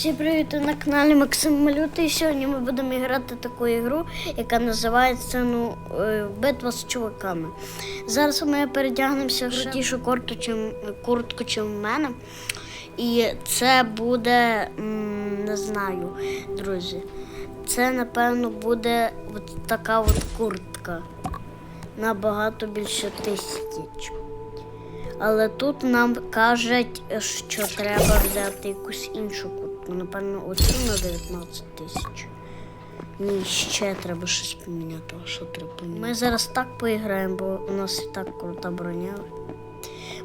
Всім привіт на каналі Максим Малюта. І сьогодні ми будемо грати таку ігру, яка називається ну, е, Битва з чуваками. Зараз ми передягнемося в крутішу куртку, чим, в мене. І це буде, не знаю, друзі. Це, напевно, буде от така от куртка. Набагато більше тисяч. Але тут нам кажуть, що треба взяти якусь іншу куртку. Напевно, оцю на 19 тисяч. Ні, ще треба щось поміняти. Що треба поміняти? Ми зараз так поіграємо, бо у нас і так крута броня.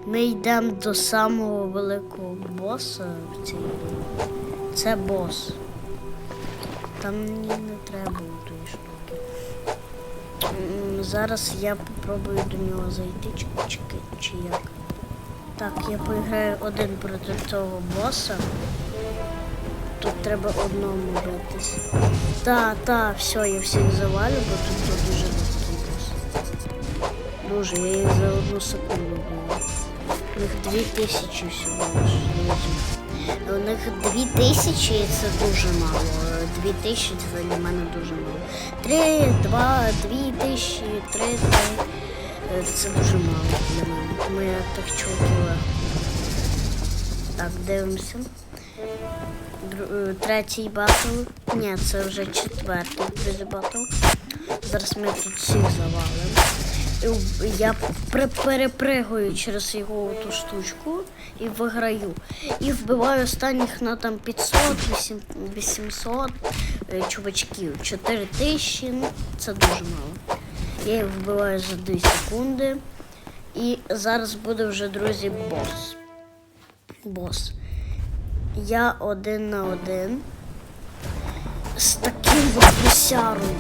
Ми йдемо до самого великого боса в цій грі. Це бос. Там мені не треба тої штуки. Зараз я попробую до нього зайти, чи, чи, чи як. Так, я поіграю один проти цього боса. Тут треба одному битись. Так, так, все, я всіх завалю, бо тут дуже бос. Дуже, я їх за одну секунду била. У них дві тисячі всього лиш. друзі. У них дві тисячі це дуже мало. Дві тисячі це для мене дуже мало. Три, два, дві тисячі, три, три. Це дуже мало для мене. Ми так легко. Так, дивимося. Е, Третій батл. Ні, це вже четвертий друзі, батл. Зараз ми тут всіх завалимо. Я при- перепригую через його ту штучку і виграю. І вбиваю останніх на там 500, 8 800 е, чувачків. 4 тисячі, ну це дуже мало. Я їх вбиваю за 2 секунди. І зараз буде вже, друзі, бос. Бос. Я один на один з таким от бісярою.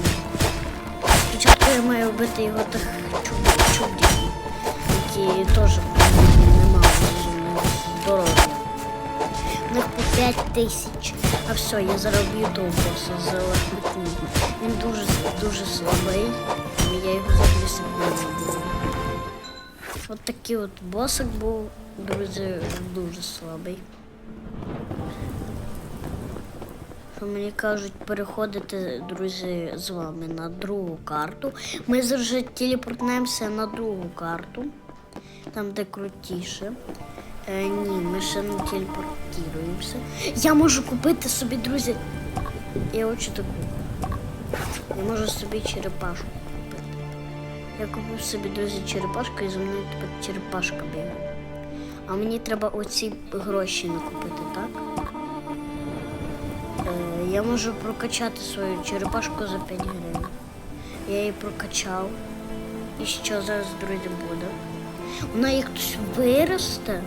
Спочатку я маю вбити його тих чуб- які теж не мали здоров'я. У них по 5 тисяч. А все, я зароб'ю того за легкотні. Він дуже дуже слабий. і Я його за 2. От такий от босик був, друзі, дуже слабий. Мені кажуть, переходити, друзі, з вами на другу карту. Ми завжди телепортнемося на другу карту, там де крутіше. Е, ні, ми ще не телепортуємося. Я можу купити собі, друзі. Я хочу таку. Я можу собі черепашку купити. Я купив собі, друзі, черепашку і за мною тепер черепашка бігає. А мені треба оці гроші накупити, так? Я можу прокачати свою черепашку за 5 гривень. Я її прокачав. І що зараз, друзі, буде? Вона як хтось виросте.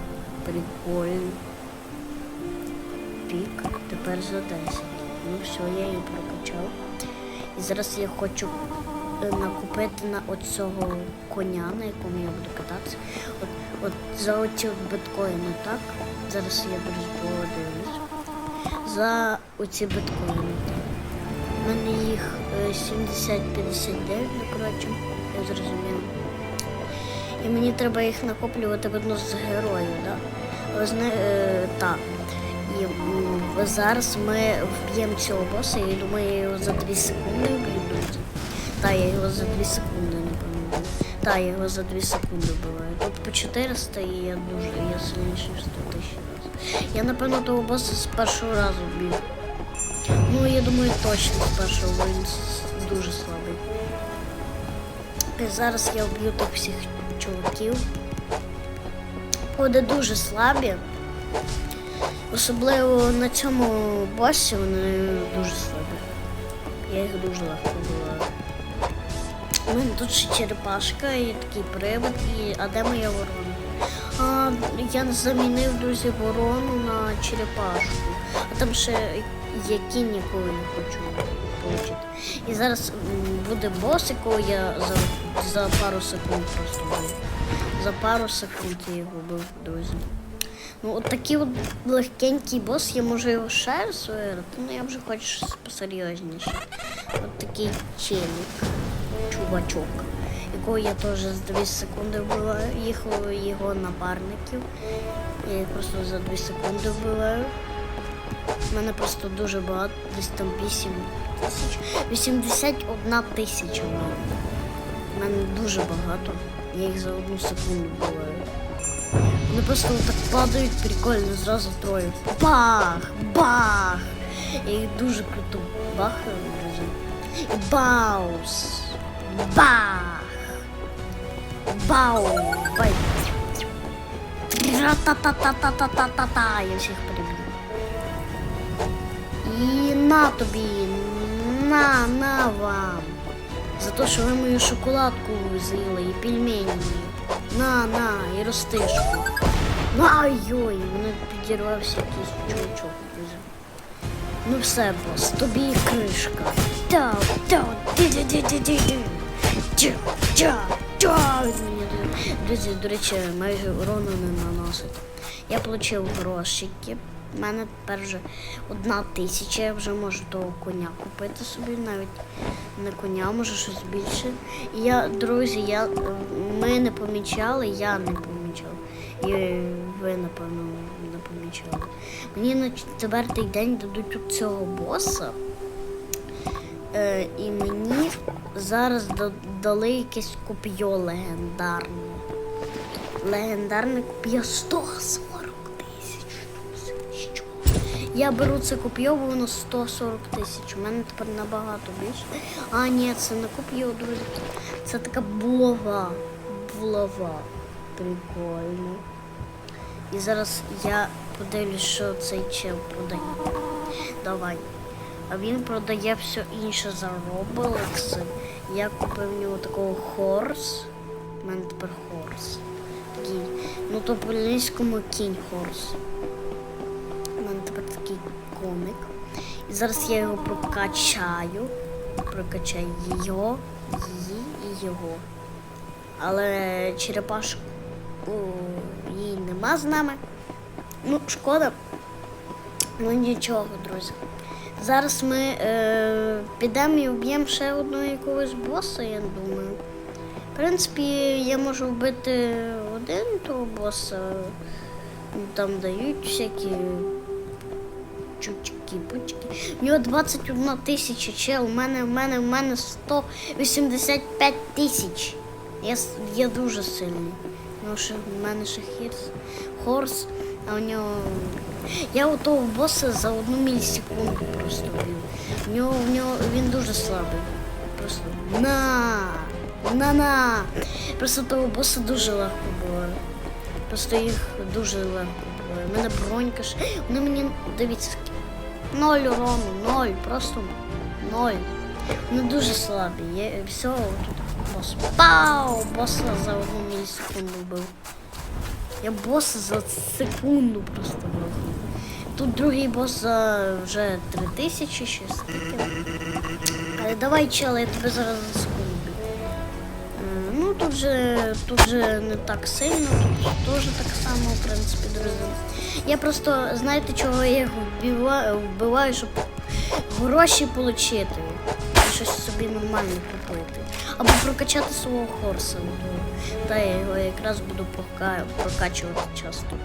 Прикольно. Пік. Тепер за 10. Ну все, я її прокачав. І зараз я хочу е, накупити на оцього коня, на якому я буду кататися. От, от за оці біткоїни, так? Зараз я буду подивлюсь. За оці біткоїни. У мене їх е, 70-59, ну коротше, я зрозумів. І мені треба їх накоплювати в одну з героїв, да? Ви зна... е, так. І м, зараз ми вб'ємо цього боса, і думаю, я його за 2 секунди вб'ю. Та, я його за 2 секунди не пам'ятаю. Та, я його за 2 секунди вбиваю. Тут по 400 і я дуже, я сильніший в 100 тисяч. Я, напевно, того боса з першого разу вб'ю. Ну, я думаю, точно з першого, бо він дуже слабий. І зараз я вб'ю тих всіх чуваків. Вони дуже слабі. Особливо на цьому босі вони дуже слабі. Я їх дуже легко вбиваю. У мене тут ще черепашка і такий привид, і... а де моя ворона? Я замінив, друзі, ворону на черепашку. А там ще є кінь, якого я хочу отримати. І зараз буде бос, якого я за, за пару секунд просто вбив. За пару секунд я його вбив, друзі. Ну, от такий от легкенький бос, я можу його ще раз виграти, ну я вже хочу посерйозніше. От такий челік, чувачок, якого я теж за 2 секунди вбиваю, їх його напарників. Я їх просто за 2 секунди вбиваю. У мене просто дуже багато, десь там 8 тисяч. 81 тисяча. У мене дуже багато. Я їх за одну секунду буваю. Вони просто так падають прикольно, зразу троє. Бах! Бах! Я їх дуже круто бахаю, друзі. Баус! Бах! Бау! Бай! Ра-та-та-та-та-та-та-та! Я всіх переб'ю. І на тобі, на, на вам. За те, що ви мою шоколадку з'їли і пельмені. На, на, і ростишку. Ай-ой, мене підірвався якийсь чувачок. Ну все, бос, тобі і кришка. Та, та, ди-ди-ди-ди-ди. Ча, ча, ча. Він мені дає. Друзі, до речі, майже урону не наносить. Я отримав грошики. У мене тепер вже одна тисяча, я вже можу того коня купити собі, навіть не коня, може щось більше. І я, друзі, я, ми не помічали, я не помічав. І ви, напевно, не помічали. Мені на четвертий день дадуть цього боса. Е, і мені зараз дали якесь коп'йо легендарне. Легендарне коп'йо 140 тисяч. Що? Я беру це коп'йо, бо воно 140 тисяч. У мене тепер набагато більше. А, ні, це не коп'йо, друзі. Це така булава. Булава. Прикольно. І зараз я подивлюсь, що цей чел продає. Давай. А він продає все інше за Roblox. Я купив в нього такого хорс. У мене тепер хорс. Такий. Ну то по-англійському кінь хорс. У мене тепер такий коник. І зараз я його прокачаю. Прокачаю його, її і його. Але черепашку її нема з нами. Ну, шкода. Ну нічого, друзі. Зараз ми е, підемо і вб'ємо ще одного якогось боса, я думаю. В принципі, я можу вбити один того боса. Ну, Там дають всякі чучки, пучки. У нього 21 тисяча чел, у мене, в мене, в мене 185 тисяч. Я, я дуже сильний. Ну, що в мене ще хірс, хорс, а у нього. Я у того боса за одну мілісекунду просто бив. У нього, в нього він дуже слабий. Просто на, на на. Просто того боса дуже легко було. Просто їх дуже легко було. У мене бронька ж. Вони мені дивіться. Ноль урону, ноль, просто ноль. Вони дуже слабі. Є все тут бос. Пау! Боса за одну мілісекунду вбив. Я боса за секунду просто вбив. Тут другий бос за вже три тисячі щось таке. Але давай, чел, я тебе зараз за секунду. Ну, тут же, тут же не так сильно, тут теж так само, в принципі, друзі. Я просто, знаєте, чого я вбиваю, вбиваю, щоб гроші отримати. Щось собі нормальне купити. Або прокачати свого хорса. Та я його якраз буду пока- прокачувати часто.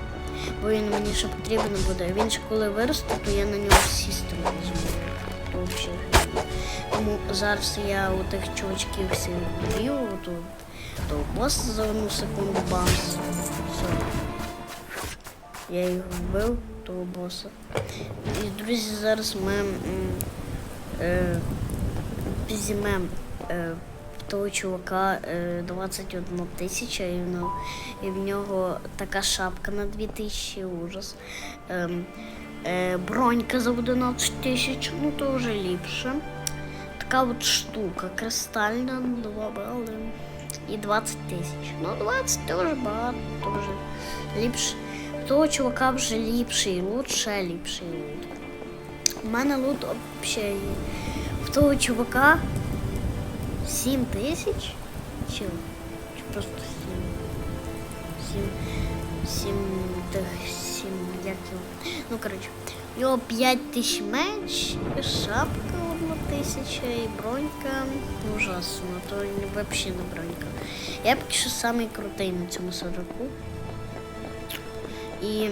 Бо він мені ще потрібен буде. Він ще коли виросте, то я на нього сісти. То взагалі. Тому зараз я у тих чувачків всіх вбив, то, то бос за одну секунду бамс. Все. Я їх вбив, того боса. І, друзі, зараз ми е, візьмемо е, того чувака е, 21 тисяча, і, нього- і в нього така шапка на 2 тисячі, ужас. Ем, е, бронька за 11 тисяч, ну то вже ліпше. Така от штука, кристальна, 2 бали. І 20 тисяч. Ну, 20 теж багато, теж ліпше. Того чувака вже ліпший лут, ще ліпший лут. У мене лут взагалі того чувака 7 тисяч? Чи, просто 7? 7, 7 тих 7, як його. Ну, коротше, у нього 5 тисяч меч, шапка одна тисяча і бронька. Ужасно, то взагалі не бронька. Я поки що самий крутий на цьому сороку. І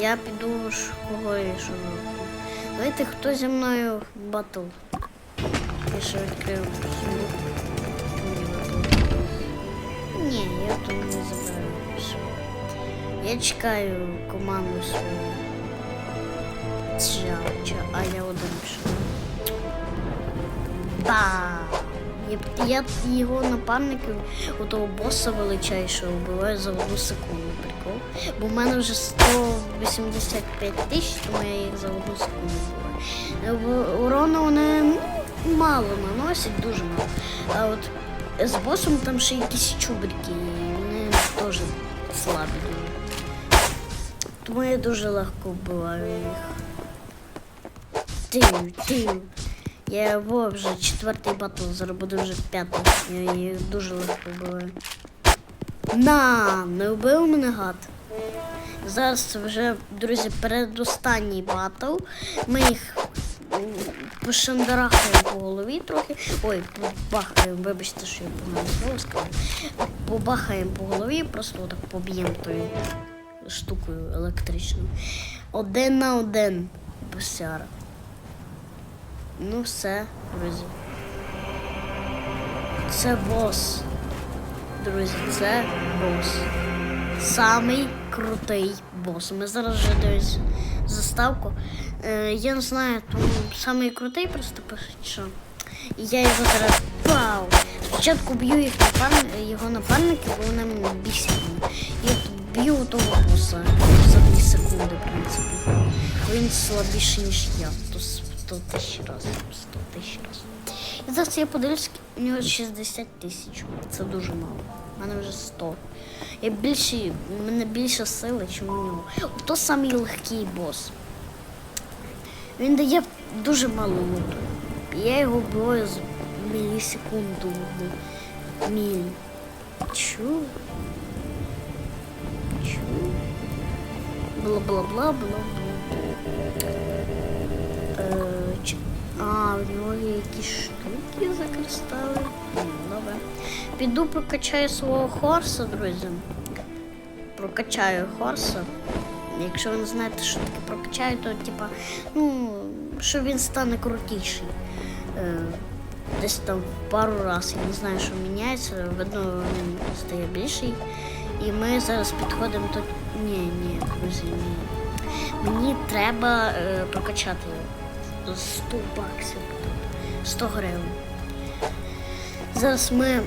я піду ж кого я що роблю. Давайте хто зі мною батл. Мені батл. Ні, я тут не забираю. Я чекаю команду свою. Ча, ча, а я один пішов. Ба! Я, я його напарників, у того боса величайшого, вбиваю за одну секунду, прикол. Бо в мене вже 185 тисяч, тому я їх за одну секунду вбиваю. В- Урону вони ну, мало наносять, дуже мало. А от з босом там ще якісь чубрики, і вони теж слабі. Тому я дуже легко вбиваю їх. Ти, ти. Я його вже четвертий батл, буде вже п'ятий. Я їх дуже легко вбиваю. На, не вбив мене гад. Зараз вже, друзі, передостанній батл. Ми їх м, по голові трохи. Ой, побахаємо, вибачте, що я погано слово сказав. Побахаємо по голові, просто отак поб'ємо тою штукою електричною. Один на один. Босяра. Ну все, друзі. Це бос. Друзі, це бос. Самий крутий бос. Ми зараз вже дивимося заставку. Е, я не знаю, тому самий крутий просто пишуть, що. І я його зараз. Вау! Спочатку б'ю їх напарни... його напарники, бо вони мене бісять. От б'ю того боса за 2 секунди, в принципі. Він слабіший, ніж я. То 100 тисяч разів. 100 тисяч разів. І зараз я подивлюсь, у нього 60 тисяч. Це дуже мало. У мене вже 100. Я більше, у мене більше сили, ніж у нього. То самий легкий бос. Він дає дуже мало луту. Я його вбиваю з мілісекунду. Мілі. Чу? Чу? Бла-бла-бла-бла-бла. Е, А, в нього є якісь штуки закристали. М, Добре. Піду прокачаю свого хорса, друзі. Прокачаю хорса. Якщо ви не знаєте, що таке прокачаю, то типа, ну, що він стане крутіший. Е, десь там пару разів. Я не знаю, що міняється. Видно, він стає більший. І ми зараз підходимо до. Ні, ні, друзі, ні. Мені треба е, прокачати 100 баксів тут. 100 гривень. Зараз ми м,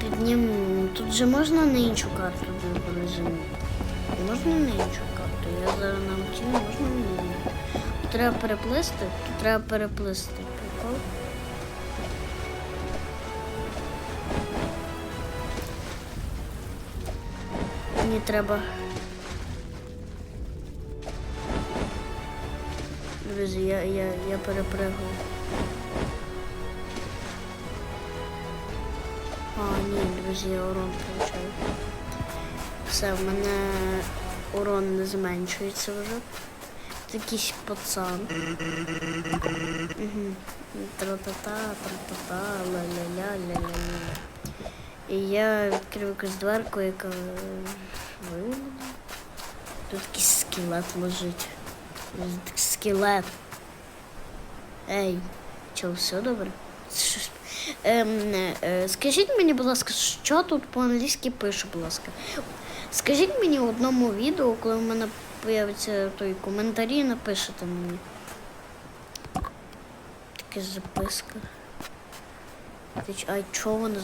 піднімемо. Тут же можна на іншу карту, друзі? Можна на іншу карту? Я зараз на ціну можна на іншу. Треба переплисти, тут треба переплисти. Мені треба. Друзі, я, я, я перепригую. А, ні, друзі, урон получаю. Все, в мене урон не зменшується вже. Це якийсь пацан. Тра-та-та, тра-та-та, ля-ля-ля, ля-ля-ля. І я відкрив якусь дверку, яка. Тут якийсь скелет лежить. Скелет. Ей, чого, все добре? Що ж- Ем, е, скажіть мені, будь ласка, що тут по-англійськи пише, будь ласка. Скажіть мені в одному відео, коли в мене появиться той коментарі, напишете мені. Така записка. А чого вона